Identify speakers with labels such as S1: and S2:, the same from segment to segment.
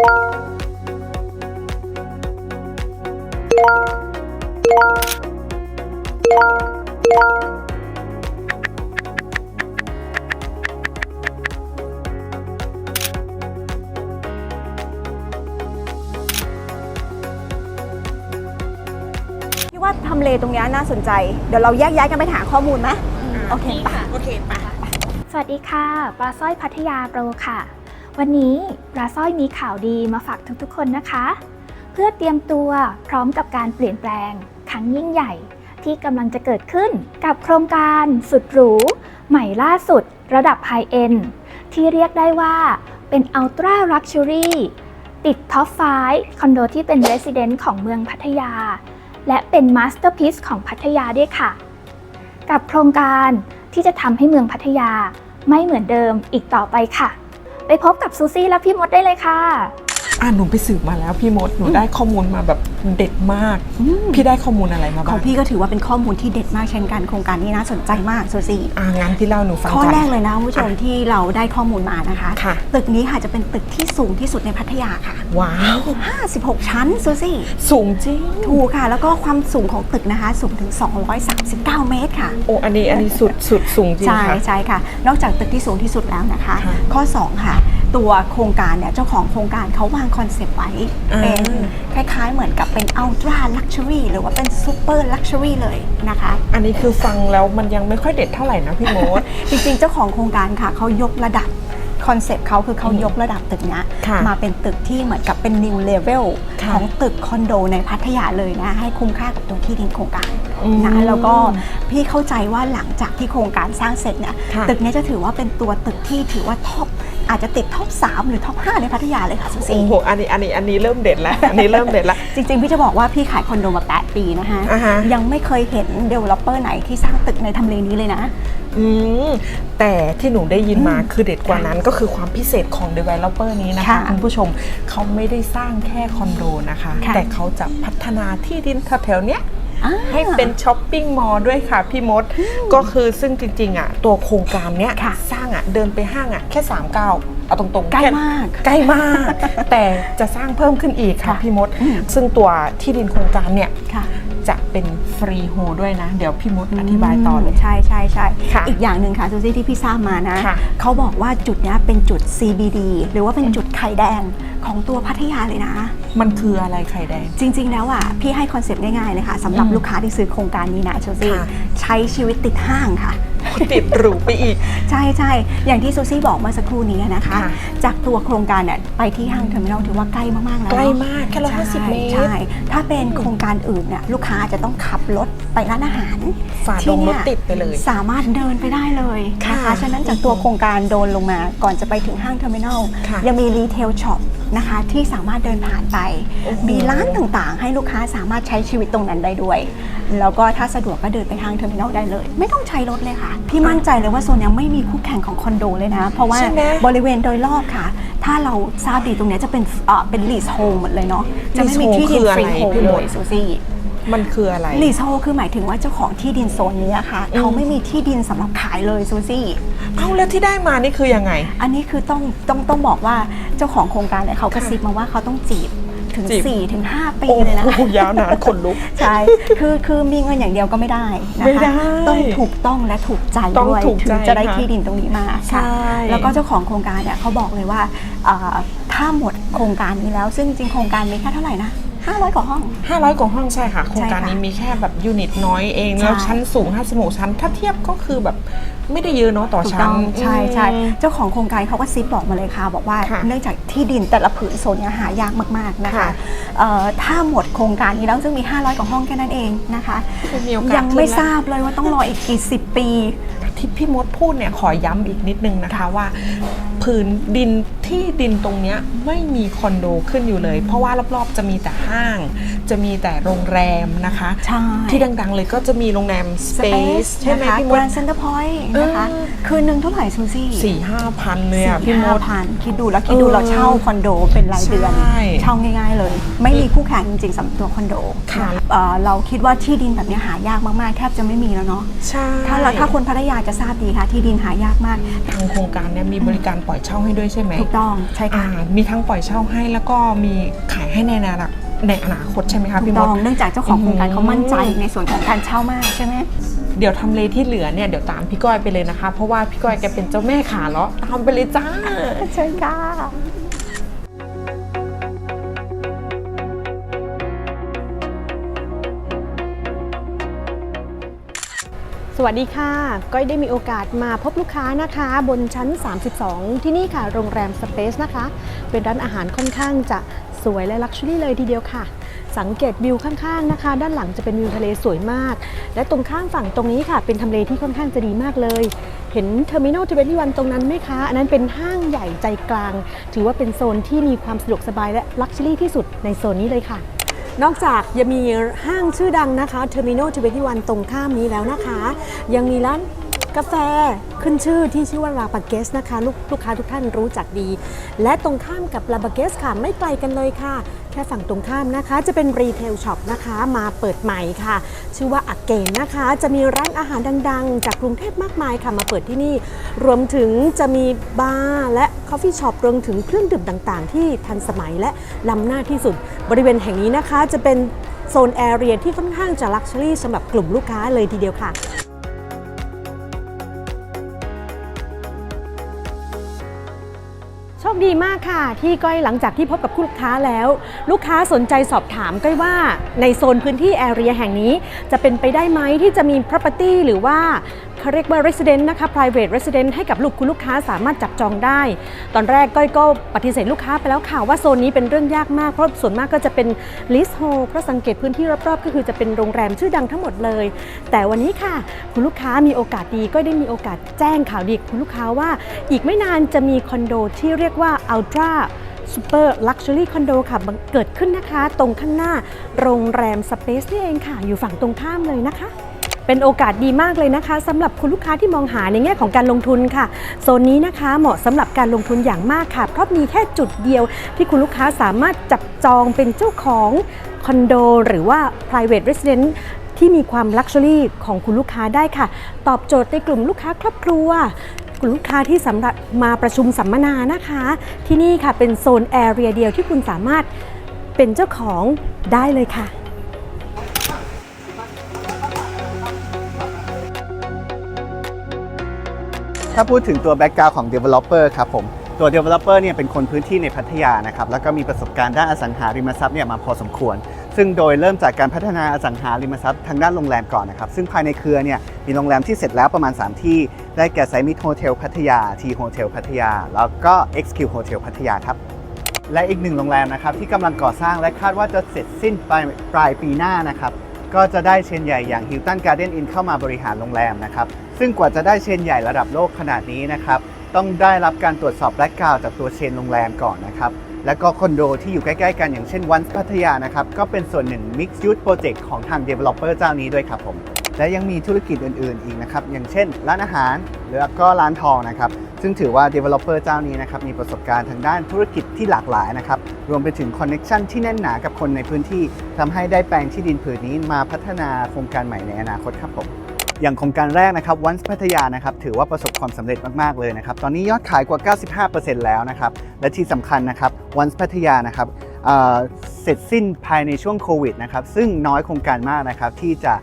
S1: พี่ว่าทำเลตรงเนี้ยน่าสนใจ เดี๋ยวเราแยกย้ายกันไปหาข้อมูลไหม โอเคปะ
S2: โอเคปะ
S3: สวัสดีค่ะ ปลาสร้อยพัทยาโปรค่ะ วันนี้ปลาสร้อยมีข่าวดีมาฝากทุกๆ คนนะคะ เพื่อเตรียมตัวพร้อมกับการเปลี่ยนแปลงครั้งยิ่งใหญ่ ที่กำลังจะเกิดขึ้นกับโครงการสุดหรู ใหม่ล่าสุด ระดับไฮเอ็นที่เรียกได้ว่าเป็นอัลตร้าลักชัวรี่ติดท็อป5คอนโดที่เป็น Resident ของเมืองพัทยา และเป็นมาสเตอร์พี e ของพัทยาด้วยค่ะ กับโครงการที่จะทำให้เมืองพัทยาไม่เหมือนเดิมอีกต่อไปค่ะ ไปพบกับซูซี่และพี่มดได้เลยค่ะ
S2: อ่าหนูไปสืบมาแล้วพี่มดหนูได้ข้อมูลมาแบบเด็ดมาก พี่ได้ข้อมูลอะไรมา
S1: ข
S2: บ้า
S1: องงพี่ก็ถือว่าเป็นข้อมูลที่เด็ดมากเช่นกันโครงการนี้น่าสนใจมากโซซี่
S2: อ่างั้นพี่เล่าหนูฟัง
S1: ข้อ
S2: ก่อน
S1: แรกเลยนะคุณผู้ชมที่เราได้ข้อมูลมานะคะ
S2: ค่ะ
S1: ตึกนี้ค่ะจะเป็นตึกที่สูงที่สุดในพัทยาค่ะ
S2: ว้าว
S1: 56 ชั้นโซซี่
S2: สูงจริง
S1: ถูกค่ะ แล้วก็ความสูงของตึกนะคะ สูงถึง 239 เมตรค่ะ
S2: โอ้อันนี้อันนี้สุดสุดสูงจริง
S1: ใช่
S2: ค่ะ
S1: ใช่ค่ะ นอกจากตึกที่สูงที่สุดแล้วนะคะ
S2: ค่ะ
S1: ข้อ 2 ค่ะ ตัวโครงการเนี่ยเจ้าของโครงการเขาวางคอนเซปต์ไว้
S2: อ่า
S1: เป็นคล้ายๆเหมือนกับเป็นอัลตร้าลักชัวรี่หรือว่าเป็นซูเปอร์ลักชัวรี่เลยนะคะ
S2: อันนี้คือฟังแล้วมันยังไม่ค่อยเด็ดเท่าไหร่นะพี่มด
S1: จริงๆ เจ้าของโครงการค่ะเขายกระดับคอนเซปต์เขาคือเขายกระดับตึกเนี้ย
S2: ค่ะ
S1: มาเป็นตึกที่เหมือนกับเป็น new level
S2: ค่ะ
S1: ของตึกคอนโดในพัทยาเลยนะ ให้คุ้มค่ากับตัวที่ดินโครงการ
S2: อืม
S1: นะแล้วก็พี่เข้าใจว่าหลังจากที่โครงการสร้างเสร็จเนี่ย
S2: ค่ะ
S1: ตึกเนี้ยจะถือว่าเป็นตัวตึกที่ถือว่าท็อป อาจจะติดท็อป3หรือท็อป5ในพัทยาเลยค่ะสุซี
S2: โอ้โหอันนี้อันนี้อันนี้เริ่มเด็ดแล้วอันนี้เริ่มเด็ดแล้ว
S1: จริงๆ พี่จะบอกว่าพี่ขายคอนโดมา 8 ปีนะคะ
S2: อ่าฮะ
S1: ยังไม่เคยเห็นเดเวลลอปเปอร์ไหนที่สร้างตึกในทำเลนี้เลยนะ
S2: อืมแต่ที่หนูได้ยินมาคือเด็ดกว่านั้นก็คือความพิเศษของ developer นี้นะคะ
S1: ค่ะ
S2: คุณผู้ชมเขาไม่ได้สร้างแค่คอนโดนะคะ
S1: ค่ะ
S2: แต่เขาจะพัฒนาที่ดินแถวๆเนี้ย
S1: อ่า
S2: ให้เป็นช้อปปิ้งมอลล์ด้วยค่ะพี่มด ก็คือซึ่งจริงๆอะตัวโครงการเนี้ย
S1: ค่ะ
S2: สร้างอะเดินไปห้างอะแค่3ามก้าวเอาตรงๆ
S1: ใกล้
S2: แค่
S1: มาก
S2: ใกล้มาก แต่จะสร้างเพิ่มขึ้นอีกค่ะ
S1: ค่ะ
S2: พี่มด
S1: อืม
S2: ซึ่งตัวที่ดินโครงการเนี่ย
S1: ค่ะ
S2: จะเป็นฟรีโฮลด้วยนะ เดี๋ยวพี่มดอธิบายต่อเลย
S1: ใช่ใช่ใช่
S2: ค่ะ
S1: อีกอย่างหนึ่งค่ะซูซี่ที่พี่ทราบมานะ
S2: ค่ะ
S1: เขาบอกว่าจุดเนี้ยเป็นจุด CBD หรือว่าเป็นจุดไข่แดงของตัวพัทยาเลยนะ
S2: มันคืออะไรไข่แดง
S1: จริง ๆ แล้วอะพี่ให้คอนเซปต์ง่ายๆเลยค่ะสำหรับ
S2: อืม
S1: ลูกค้าที่ซื้อโครงการนี้นะซูซี่
S2: ค่ะ
S1: ใช้ชีวิตติดห้างค่ะ
S2: ติดหรูไปอีก
S1: ใช่ใช่อย่างที่ซูซี่บอกเมื่อสักครู่นี้นะคะ
S2: ค่ะ
S1: จากตัวโครงการเนี่ยไปที่ห้างเทอร์มินอลถือว่าใกล้มาก ๆ แล้ว
S2: ใกล้
S1: เนอะ
S2: มากแค่ร้อยห้าสิบ
S1: ใช่
S2: เมตร
S1: ใช่ ถ้าเป็นโครงการอื่นเนี่ยลูกค้าจะต้องขับรถไปร้านอาหาร
S2: ฝ่า
S1: ที่
S2: ดงร
S1: เนี่
S2: ถ
S1: ย
S2: ติดไปเลย
S1: สามารถเดินไปได้เลยนะ
S2: ค่ะ
S1: คะ ฉะนั้นจากตัวโครงการโดนลงมาก่อนจะไปถึงห้างเทอร์มินอล
S2: ค่ะ
S1: ยังมีรีเทลช็อป นะคะที่สามารถเดินผ่านไป
S2: โอ้โห
S1: มีร้านต่างๆ ให้ลูกค้าสามารถใช้ชีวิตตรงนั้นได้ด้วย แล้วก็ถ้าสะดวกก็เดินไปห้างเทอร์มินอลได้เลย ไม่ต้องใช้รถเลยค่ะ พี่มั่นใจเลยว่าโซนเนี้ยไม่มีคู่แข่งของคอนโดเลยนะ เพราะว่า
S2: ใช่ไหม
S1: บริเวณโดยรอบค่ะ ถ้าเราทราบดีตรงเนี้ยจะเป็นเอ่อเป็นลีสโฮมหมดเลยเนาะจะไม่มีที่ดิน
S2: leasehold
S1: ฟรีโฮม
S2: คืออะไรพี่
S1: เล
S2: มด
S1: ยซูซี่
S2: มันคืออะไร
S1: ลีสโฮคือหมายถึงว่าเจ้าของที่ดินโซนนี้อะค่ะ
S2: อืม
S1: เขาไม่มีที่ดินสำหรับขายเลยซูซี่
S2: เอาแล้วที่ได้มานี่คือยังไง
S1: อันนี้คือต้องต้องต้องบอกว่าเจ้าของโครงการเนี่ยเขากระซิบมาว่าเขาต้องจีบถึง
S2: จีบ
S1: 4ถึง5ปี
S2: โอ้
S1: เลยนะ
S2: โหยาวนานขนลุก
S1: ใช่ คือคือมีเงินอย่างเดียวก็ไม่ได้นะคะ
S2: ไม่ได้
S1: ต้องถูกต้องและถูกใจ
S2: ต้อง
S1: ด้วย
S2: ถูก
S1: ถึ
S2: ใจ
S1: งจะได้
S2: ค่ะ
S1: ที่ดินตรงนี้มา
S2: ใช่
S1: ค่ะแล้วก็เจ้าของโครงการเนี่ยเขาบอกเลยว่าเอ่อถ้าหมดโครงการนี้แล้ว ซึ่งจริงๆโครงการมีแค่เท่าไหร่นะ 500 กว่าห้อง
S2: 500 กว่าห้องใช่ค่ะโครงการ
S1: ใช่ค่ะ
S2: นี้มีแค่แบบยูนิตน้อยเอง
S1: ใช่
S2: แล้วชั้นสูง56ชั้น ถ้าเทียบก็คือแบบไม่ได้เยอะเนาะต่อ
S1: ถูก
S2: ชั้
S1: ต้
S2: น
S1: องใช่ใช่
S2: อืม
S1: เจ้าของโครงการเขาก็ซิปบอกมาเลยค่ะ บอกว่า
S2: ค่ะ
S1: เนื่องจากที่ดินแต่ละผืนโซนเนี่ยหายากมากๆนะคะ
S2: ค่ะ
S1: เอ่อถ้าหมดโครงการนี้แล้วซึ่งมี 500 กว่าห้องแค่นั้นเองนะคะ
S2: คือมีโอกาส
S1: ยังไม่
S2: ขึ้นแล้ว
S1: ทราบเลยว่าต้องรออีกกี่สิบปี
S2: ที่พี่มดพูดเนี่ยขอย้ำอีกนิดนึงนะคะว่า ผืนดิน ที่ดินตรงเนี้ยไม่มีคอนโดขึ้นอยู่เลย เพราะว่ารอบๆจะมีแต่ห้าง จะมีแต่โรงแรมนะคะ
S1: ใช่
S2: ที่ดังๆเลยก็จะมีโรงแรม Space ใช่ไหม
S1: นะคะ
S2: พี่ม
S1: แกร
S2: ด
S1: นด์เซ็นเตอร์พอยต์นะคะ
S2: เออ
S1: คืนหนึ่งเท่าไหร่ซูซี่
S2: สี่ห้าพันเลยอะพี่ม
S1: ห้า
S2: ด
S1: พันคิดดูแล้วคิดดู
S2: เออ
S1: เราเช่าคอนโดเป็นรายเดือน
S2: ใช่
S1: เช่าง่ายๆเลย ไม่มีคู่แข่งจริงๆสำหรับตัวคอนโด
S2: ค่ะ
S1: เอ่อเราคิดว่าที่ดินแบบนี้หายากมากๆแทบจะไม่มีแล้วเนาะ
S2: ใช่
S1: ถ้าเราถ้าคนพัทยาจะทราบดีค่ะ ที่ดินหายากมาก
S2: ทางโครงการเนี่ยมีบริการปล่อยเช่าให้ด้วยใช่ไหม
S1: ถูกต้องใช่
S2: อ่า
S1: ค่ะ
S2: มีทั้งปล่อยเช่าให้แล้วก็มีขายให้ในอนาคตในอนาคตใช่ไหมคะ
S1: ถู
S2: พี่
S1: ก
S2: ม
S1: ต้
S2: ด
S1: องเนื่องจากเจ้าของโครงการ
S2: อืม
S1: เขามั่นใจในส่วนของการเช่ามากใช่ไหม
S2: เดี๋ยวทำเลที่เหลือเนี่ยเดี๋ยวตามพี่ก้อยไปเลยนะคะ เพราะว่าพี่ก้อยแกเป็นเจ้าแม่ขาเลาะตามไปเลยจ้า
S1: เชิญค่ะ
S4: วัสดีค่ะก้อยได้มีโอกาสมาพบลูกค้านะคะ บนชั้น 32 ที่นี่ค่ะ โรงแรม Space นะคะ เป็นร้านอาหารค่อนข้างจะสวยและลักชัวรี่เลยทีเดียวค่ะ สังเกตวิวข้างๆนะคะ ด้านหลังจะเป็นวิวทะเลสวยมาก และตรงข้ามฝั่งตรงนี้ค่ะ เป็นทำเลที่ค่อนข้างจะดีมากเลย เห็นเทอร์มินอลทเวนตี้วันตรงนั้นไหมคะ อันนั้นเป็นห้างใหญ่ใจกลาง ถือว่าเป็นโซนที่มีความสะดวกสบายและลักชัวรี่ที่สุดในโซนนี้เลยค่ะ นอกจากจะมีห้างชื่อดังนะคะ Terminal 21ตรงข้ามนี้แล้วนะคะ ยังมีร้านกาแฟขึ้นชื่อที่ชื่อว่าลาบาเกสนะคะ ลูกลูกค้าทุกท่านรู้จักดี และตรงข้ามกับลาบาเกสค่ะ ไม่ไกลกันเลยค่ะ แค่ฝั่งตรงข้ามนะคะ จะเป็นรีเทลช็อปนะคะมาเปิดใหม่ค่ะ ชื่อว่าอักเกนนะคะ จะมีร้านอาหารดังๆ จากกรุงเทพมากมายค่ะมาเปิดที่นี่ รวมถึงจะมีบาร์และคอฟฟี่ช็อปรวมถึงเครื่องดื่มต่างๆ ที่ทันสมัยและล้ำหน้าที่สุด บริเวณแห่งนี้นะคะ จะเป็นโซนแอเรียที่ค่อนข้างจะลักชัวรี่สำหรับกลุ่มลูกค้าเลยทีเดียวค่ะ คดีมากค่ะ ที่ก้อยหลังจากที่พบกับลูกค้าแล้ว ลูกค้าสนใจสอบถามก้อยว่าในโซนพื้นที่แอเรียแห่งนี้ จะเป็นไปได้ไหมที่จะมี property หรือว่า เขาเรียกว่า resident นะคะ private resident ให้กับลูกคุณลูกค้าสามารถจับจองได้ ตอนแรกก้อยก็ปฏิเสธลูกค้าไปแล้วค่ะว่าโซนนี้เป็นเรื่องยากมาก เพราะส่วนมากก็จะเป็น l e a s e h o เพราะสังเกตพื้นที่รอบๆ ก็คือจะเป็นโรงแรมชื่อดังทั้งหมดเลย แต่วันนี้ค่ะ คุณลูกค้ามีโอกาสดีก็ได้มีโอกาสแจ้งข่าวดีคุณลูกค้าว่า อีกไม่นานจะมีคอนโดที่เรียกว่า ultra super luxury condo ค่ะบังเกิดขึ้นนะคะ ตรงข้างหน้า โรงแรม Space นี่เองค่ะ อยู่ฝั่งตรงข้ามเลยนะคะ เป็นโอกาสดีมากเลยนะคะสำหรับคุณลูกค้าที่มองหาในแง่ของการลงทุนค่ะ โซนนี้นะคะเหมาะสำหรับการลงทุนอย่างมากค่ะ เพราะมีแค่จุดเดียวที่คุณลูกค้าสามารถจับจองเป็นเจ้าของคอนโดหรือว่า private residence ที่มีความลักชัวรี่ของคุณลูกค้าได้ค่ะ ตอบโจทย์ในกลุ่มลูกค้าครอบครัวกลุ่มลูกค้าที่สำหรับมาประชุมสัมมนานะคะ ที่นี่ค่ะเป็นโซนแอเรียเดียวที่คุณสามารถเป็นเจ้าของได้เลยค่ะ
S5: ถ้าพูดถึงตัวแบ็กกราวของ Developer ครับผมตัว Developer เนี่ยเป็นคนพื้นที่ในพัทยานะครับแล้วก็มีประสบการณ์ด้านอสังหาริมทรัพย์เนี่ยมาพอสมควร ซึ่งโดยเริ่มจากการพัฒนาอสังหาริมทรัพย์ทางด้านโรงแรมก่อนนะครับซึ่งภายในเครือเนี่ยมีโรงแรมที่เสร็จแล้วประมาณ 3 ที่ ได้แก่ไซมิทโฮเทลพัทยาทีโฮเทลพัทยา แล้วก็ XQ Hotel พัทยาครับและอีกหนึ่งโรงแรมนะครับที่กำลังก่อสร้างและคาดว่าจะเสร็จสิ้นปลายปลายปีหน้านะครับ ก็จะได้เชนใหญ่อย่าง Hilton Garden Inn เข้ามาบริหารโรงแรมนะครับ ซึ่งกว่าจะได้เชนใหญ่ระดับโลกขนาดนี้นะครับ ต้องได้รับการตรวจสอบแบล็กกราวจากตัวเชนโรงแรมก่อนนะครับ แล้วก็คอนโดที่อยู่ใกล้ๆกันอย่างเช่นวันพัทยานะครับ ก็เป็นส่วนหนึ่ง Mixed Use Project ของทาง Developer เจ้านี้ด้วยครับผม และยังมีธุรกิจอื่นๆ อีกนะครับ อย่างเช่น ร้านอาหารหรือก็ร้านทองนะครับ ซึ่งถือว่า Developer เจ้านี้นะครับมีประสบการณ์ทางด้านธุรกิจที่หลากหลายนะครับ รวมไปถึงคอนเน็ชันที่แน่นหนากับคนในพื้นที่ทำให้ได้แปลงที่ดินผืนนี้มาพัฒนาโครงการใหม่ในอนาคตครับผมอย่างโครงการแรกนะครับวันพัทยานะครับถือว่าประสบความสำเร็จมาก ๆ เลยนะครับ ตอนนี้ยอดขายกว่า 95%แล้วนะครับ และที่สำคัญนะครับวันพัทยานะครับเเสร็จสิ้นภายในช่วงโควิดนะครับ ซึ่งน้อยโครงการมากนะครับที่จะ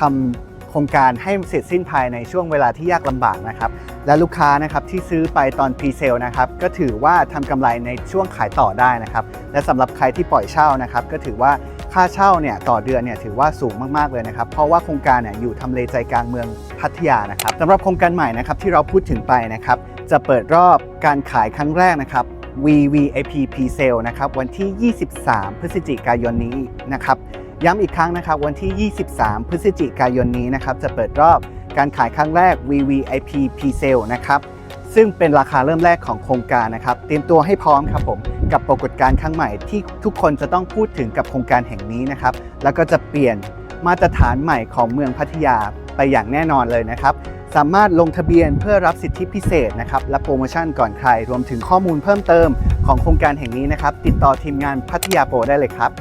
S5: ทำโครงการให้เสร็จสิ้นภายในช่วงเวลาที่ยากลำบากนะครับ และลูกค้านะครับที่ซื้อไปตอนพรีเซลนะครับก็ถือว่าทำกำไรในช่วงขายต่อได้นะครับ และสำหรับใครที่ปล่อยเช่านะครับ ก็ถือว่าค่าเช่าเนี่ยต่อเดือนเนี่ยถือว่าสูงมากๆเลยนะครับ เพราะว่าโครงการเนี่ยอยู่ทำเลใจกลางเมืองพัทยานะครับสำหรับโครงการใหม่นะครับที่เราพูดถึงไปนะครับ จะเปิดรอบการขายครั้งแรกนะครับ VVIP Pre-Sale นะครับวันที่ 23 พฤศจิกายนนี้นะครับ ย้ำอีกครั้งนะครับวันที่ 23 พฤศจิกายนนี้นะครับจะเปิดรอบการขายครั้งแรก VVIP Pre-Sale นะครับซึ่งเป็นราคาเริ่มแรกของโครงการนะครับ เตรียมตัวให้พร้อมครับผมกับปรากฏการณ์ครั้งใหม่ที่ทุกคนจะต้องพูดถึงกับโครงการแห่งนี้นะครับ แล้วก็จะเปลี่ยนมาตรฐานใหม่ของเมืองพัทยาไปอย่างแน่นอนเลยนะครับ สามารถลงทะเบียนเพื่อรับสิทธิพิเศษนะครับและโปรโมชั่นก่อนใครรวมถึงข้อมูลเพิ่มเติมของโครงการแห่งนี้นะครับ ติดต่อทีมงานพัทยาโปรได้เลยครับ